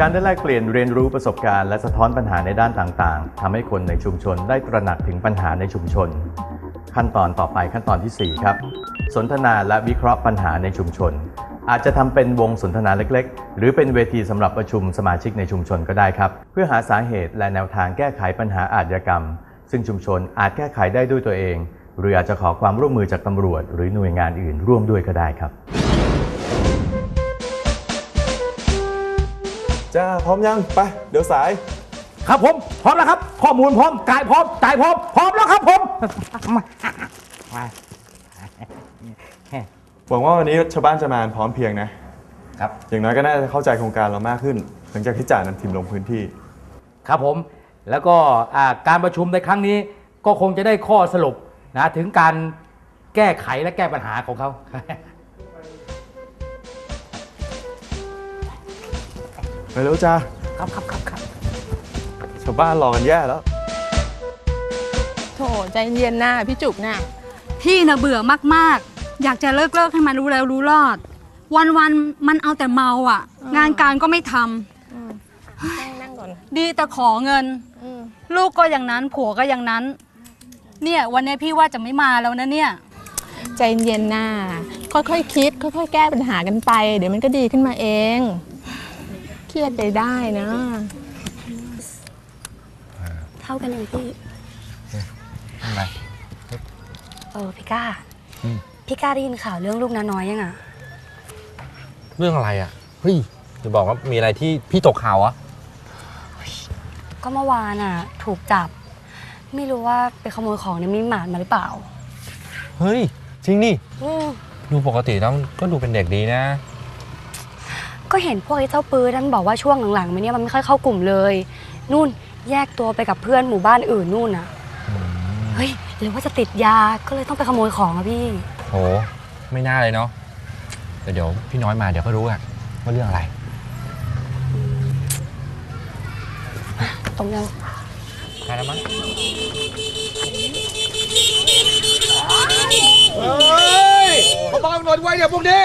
การได้แลกเปลี่ยนเรียนรู้ประสบการณ์และสะท้อนปัญหาในด้านต่างๆทำให้คนในชุมชนได้ตระหนักถึงปัญหาในชุมชน ขั้นตอนต่อไปขั้นตอนทีสี่4 ครับ สนทนาและวิเคราะห์ปัญหาในชุมชน อาจจะทำเป็นวงสนทนาเล็ก ๆ หรือเป็นเวทีสำหรับประชุมสมาชิกในชุมชนก็ได้ครับ เพื่อหาสาเหตุและแนวทางแก้ไขปัญหาอาชญากรรม ซึ่งชุมชนอาจแก้ไขได้ด้วยตัวเอง หรืออาจจะขอความร่วมมือจากตำรวจ หรือหน่วยงานอื่นร่วมด้วยก็ได้ครับจ้าพร้อมยังไป เดี๋ยวสาย ครับผม พร้อมแล้วครับ ข้อมูลพร้อมกายพร้อมใจพร้อม พร้อมแล้วครับผมหวังว่าวันนี้ชาวบ้านจะมาพร้อมเพรียงนะ ครับ อย่างน้อยก็น่าจะเข้าใจโครงการเรามากขึ้น หลังจากที่จ่านำทีมลงพื้นที่ ครับผม แล้วก็อ่าการประชุมในครั้งนี้ก็คงจะได้ข้อสรุป นะถึงการแก้ไขและแก้ปัญหาของเขาไปแล้วจ้าครับครับครับครับชาวบ้านรอกันแย่แล้ว โถใจเย็นหน้าพี่จุกน่ะพี่น่ะเบื่อมากๆ อยากจะเลิกเลิกๆให้มันรู้แล้วรู้รอด วันๆมันเอาแต่เมาอะ งานการก็ไม่ทำนั่งนั่งก่อน ดีแต่ขอเงินอืมลูกก็อย่างนั้นผัวก็อย่างนั้น เนี่ยวันนี้พี่ว่าจะไม่มาแล้วนะเนี่ย ใจเย็นหน้าค่อยๆคคิด ค่อยๆ แก้ปัญหากันไป เดี๋ยวมันก็ดีขึ้นมาเอง เครียดไปได้นะ เท่ากันเลยพี่เออพี่ก้าพี่ก้าได้ยินข่าวเรื่องลูกน้าน้อยยังอะ เรื่องอะไรอะ เฮ้ยจะบอกว่ามีอะไรที่พี่ตกข่าวอะก็เมื่อวานอะ ถูกจับ ไม่รู้ว่าไปขโมยของในมินิมาร์ทมาหรือเปล่า เฮ้ย จริงนี่ อืมดูปกติแล้วก็ดูเป็นเด็กดีนะ ก็เห็นพวกไอ้เจ้าปืนนั่นบอกว่าช่วงหลังๆมาเนี่ยมันไม่ค่อยเข้ากลุ่มเลย นู่นแยกตัวไปกับเพื่อนหมู่บ้านอื่นนู่นอะ เฮ้ยหรือว่าจะติดยาก็เลยต้องไปขโมยของอะพี่ โห ไม่น่าเลยเนาะแต่เดี๋ยวพี่น้อยมาเดี๋ยวก็รู้อะว่าเรื่องอะไร ตรงยัง ใช่แล้วมั้งเฮ้ยเขาบังหน่อยไว้เนี่ยพวกนี้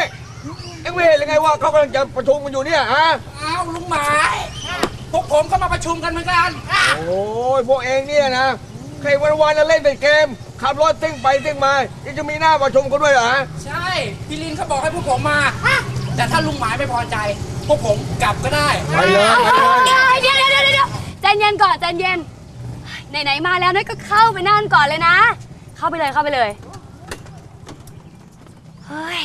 เอ็งไม่เห็นเลยไงว่าเขากำลังจะประชุมกันอยู่เนี่ยฮะ อ้าวลุงหมายพวกผมก็มาประชุมกันเหมือนกัน โอ้ยพวกเองเนี่ยนะใครวันวันๆจะเล่นแต่เกม ขับรถซิ่งไปซิ่งมายังจะมีหน้าประชุมกันด้วยเหรอฮะใช่ พี่ลินเขาบอกให้พวกผมมา แต่ถ้าลุงหมายไม่พอใจ พวกผมกลับก็ได้ ไปเลยไปเลย เดี๋ยวเดี๋ยวเดี๋ยวเดี๋ยวใจเย็นก่อนใจเย็น ไหนๆมาแล้วน้อยก็เข้าไปนั่นก่อนเลยนะ เข้าไปเลยเข้าไปเลยเฮ้ย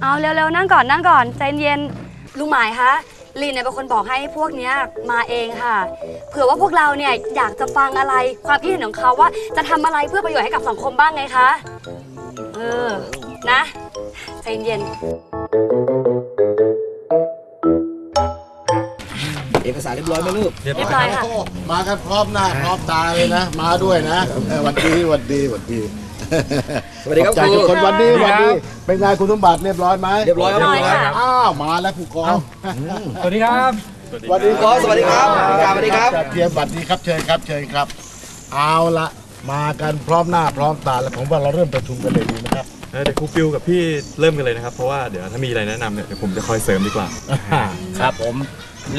เอาเร็วๆนั่งก่อนนั่งก่อนใจเย็นลุงหมายคะลีนเนี่ยเป็นคนบอกให้พวกเนี้ยมาเองค่ะ เผื่อว่าพวกเราเนี่ยอยากจะฟังอะไรความคิดเห็นของเขาว่าจะทำอะไรเพื่อประโยชน์ให้กับสังคมบ้างไงคะ เออ นะ ใจเย็น ยบร้อยไหมลูกเรียบร้อยค่ะ มากันพร้อมหน้าพร้อมตาเลยนะ มาด้วยนะเออหวันดีหวันดีหวันดีสวัสดีครับขอใจครูทุกคนหวันดีหวันดีเป็นไงคุณสมบัติเรียบร้อยไหมเรียบร้อยครับเรียบร้อยค่ะอ้าวมาแล้วผู้กองสวัสดีครับสวัสดีผู้กองสวัสดีครับผู้การสวัสดีครับจัเทียมสวัสดีครับเชิญครับเชิญครับ เอาละมากันพร้อมหน้าพร้อมตาแล้วผมว่าเราเริ่มประชุมกันเลยดีนะครับเดี๋ยวครูฟิวกับพี่เริ่มกันเลยนะครับ เพราะว่าเดี๋ยวถ้ามีอะไรแนะนำเนี่ยเดี๋ยวผมจะคอยเสริมดีกว่า ครับผม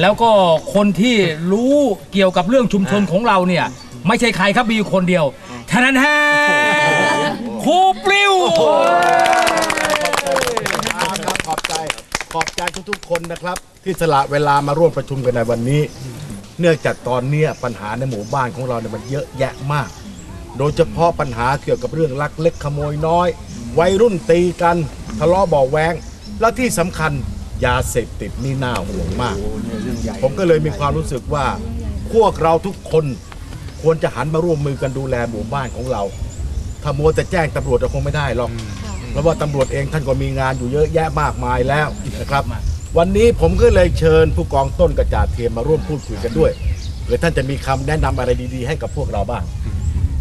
แล้วก็คนที่รู้เกี่ยวกับเรื่องชุมชนของเราเนี่ย ไม่ใช่ใครครับมีอยู่คนเดียวท่านั้นแฮครูปลิว ครับขอบใจขอบใจทุกๆคนนะครับ ที่สละเวลามาร่วมประชุมกันในวันนี้ เนื่องจากตอนเนี้ยปัญหาในหมู่บ้านของเราเนี่ยมันเยอะแยะมาก โดยเฉพาะปัญหาเกี่ยวกับเรื่องลักเล็กขโมยน้อย วัยรุ่นตีกันทะเลาะเบาะแวงและที่สำคัญ ยาเสพติดนี่น่าห่วงมาก ผมก็เลยมีความรู้สึกว่า พวกเราทุกคนควรจะหันมาร่วมมือกันดูแลหมู่บ้านของเรา ถ้ามัวแต่แจ้งตำรวจก็คงไม่ได้หรอกเพราะว่าตำรวจเองท่านก็มีงานอยู่เยอะแยะมากมายแล้วนะครับ วันนี้ผมก็เลยเชิญผู้กองต้นกระจาดเทียมมาร่วมพูดคุยกันด้วยเผื่อท่านจะมีคำแนะนำอะไรดีๆให้กับพวกเราบ้าง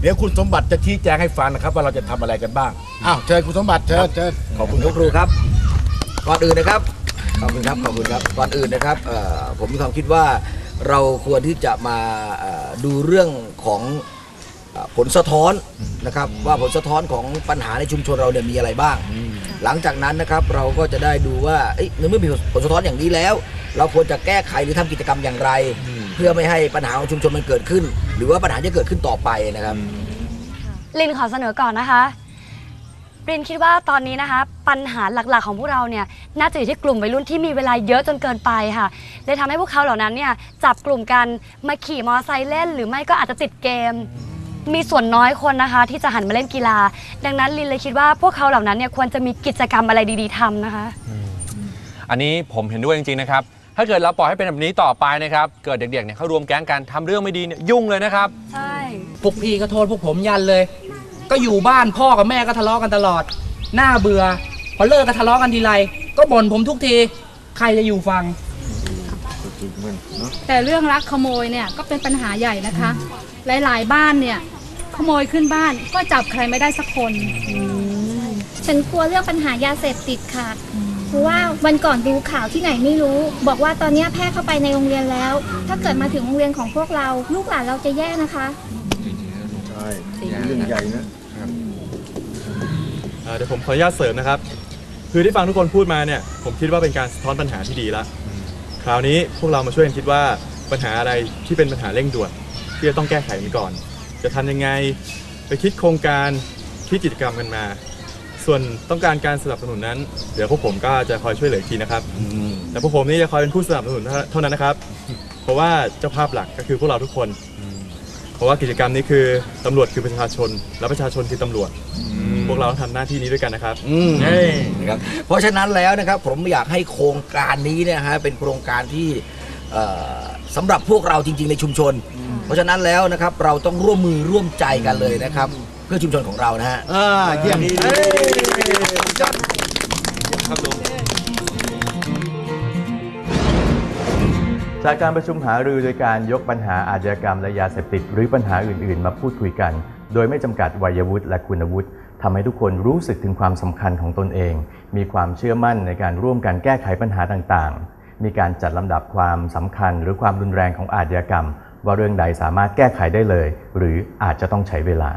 เดี๋ยวคุณสมบัติจะชี้แจงให้ฟังนะครับว่าเราจะทำอะไรกันบ้าง อ้าวเชิญคุณสมบัติเชิญเชิญขอบคุณครับครูครับก่อนอื่นนะครับ ขอบคุณครับขอบคุณครับก่อนอื่นนะครับเอ่อผมมีความคิดว่าเราควรที่จะมาเอ่อดูเรื่องของเอ่อผลสะท้อนนะครับว่าผลสะท้อนของปัญหาในชุมชนเราเนี่ยมีอะไรบ้าง หลังจากนั้นนะครับเราก็จะได้ดูว่าเอ้ยในเมื่อมีผลสะท้อนอย่างนี้แล้ว เราควรจะแก้ไขหรือทำกิจกรรมอย่างไร เพื่อไม่ให้ปัญหาของชุมชนมันเกิดขึ้น หรือว่าปัญหาจะเกิดขึ้นต่อไปนะครับลินขอเสนอก่อนนะคะ ลินคิดว่าตอนนี้นะคะ ปัญหาหลักๆของพวกเราเนี่ยน่าจะอยู่ที่กลุ่มวัยรุ่นที่มีเวลาเยอะจนเกินไปค่ะเลยทำให้พวกเขาเหล่านั้นเนี่ยจับกลุ่มกันมาขี่มอเตอร์ไซค์เล่น หรือไม่ก็อาจจะติดเกม มีส่วนน้อยคนนะคะ ที่จะหันมาเล่นกีฬา ดังนั้นลินเลยคิดว่าพวกเขาเหล่านั้นเนี่ยควรจะมีกิจกรรมอะไรดีๆทำนะคะ อันนี้ผมเห็นด้วยจริงๆนะครับ ถ้าเกิดเราปล่อยให้เป็นแบบนี้ต่อไปนะครับ เกิดเด็กๆเนี่ยเขารวมแก๊งกันทำเรื่องไม่ดีเนี่ยยุ่งเลยนะครับ ใช่ พวกพี่ก็โทษพวกผมยันเลย ก็อยู่บ้านพ่อกับแม่ก็ทะเลาะกันตลอด หน้าเบื่อ พอเลิกก็ทะเลาะกันทีไร ก็บ่นผมทุกที ใครจะอยู่ฟังแต่เรื่องลักขโมยเนี่ยก็เป็นปัญหาใหญ่นะคะ หลายๆบ้านเนี่ยขโมยขึ้นบ้านก็จับใครไม่ได้สักคน ฉันกลัวเรื่องปัญหายาเสพติดค่ะ เพราะว่าวันก่อนดูข่าวที่ไหนไม่รู้ บอกว่าตอนนี้แพร่เข้าไปในโรงเรียนแล้ว ถ้าเกิดมาถึงโรงเรียนของพวกเรา ลูกหลานเราจะแย่นะคะ ใช่เรื่องใหญ่นะ เอ่อเดี๋ยวผมขออนุญาตเสริมนะครับ คือที่ฟังทุกคนพูดมาเนี่ย ผมคิดว่าเป็นการสะท้อนปัญหาที่ดีแล้วคราวนี้พวกเรามาช่วยกันคิดว่าปัญหาอะไรที่เป็นปัญหาเร่งด่วนที่จะต้องแก้ไขมันก่อน จะทำยังไงไปคิดโครงการคิดกิจกรรมกันมา ส่วนต้องการการสนับสนุนนั้น เดี๋ยวพวกผมก็จะคอยช่วยเหลืออีกทีนะครับแต่พวกผมนี่จะคอยเป็นผู้สนับสนุนเท่านั้นนะครับ เพราะว่าเจ้าภาพหลักก็คือพวกเราทุกคน เพราะว่ากิจกรรมนี้คือตำรวจคือประชาชน และประชาชนคือตำรวจพ วกเราต้องทำหน้าที่นี้ด้วยกันนะครับ อืมนะครับเพราะฉะนั้นแล้วนะครับผมอยากให้โครงการนี้เนยนะฮะเป็นโครงการที่เอ่อสำหรับพวกเราจริง ๆ ในชุมชน เพราะฉะนั้นแล้วนะครับเราต้องร่วมมือร่วมใจกันเลยนะครับ เพื่อชุมชนของเรานะฮะ อ่าเยี่ยม ครับลุง จากการประชุมหารือโดยการยกปัญหาอาชญากรรมและยาเสพติด หรือปัญหาอื่น ๆ มาพูดคุยกัน โดยไม่จำกัดวัยวุฒิและคุณวุฒิ ทำให้ทุกคนรู้สึกถึงความสำคัญของตนเอง มีความเชื่อมั่นในการร่วมกันแก้ไขปัญหาต่างๆ มีการจัดลำดับความสำคัญ หรือความรุนแรงของอาชญากรรม ว่าเรื่องใดสามารถแก้ไขได้เลย หรืออาจจะต้องใช้เวลา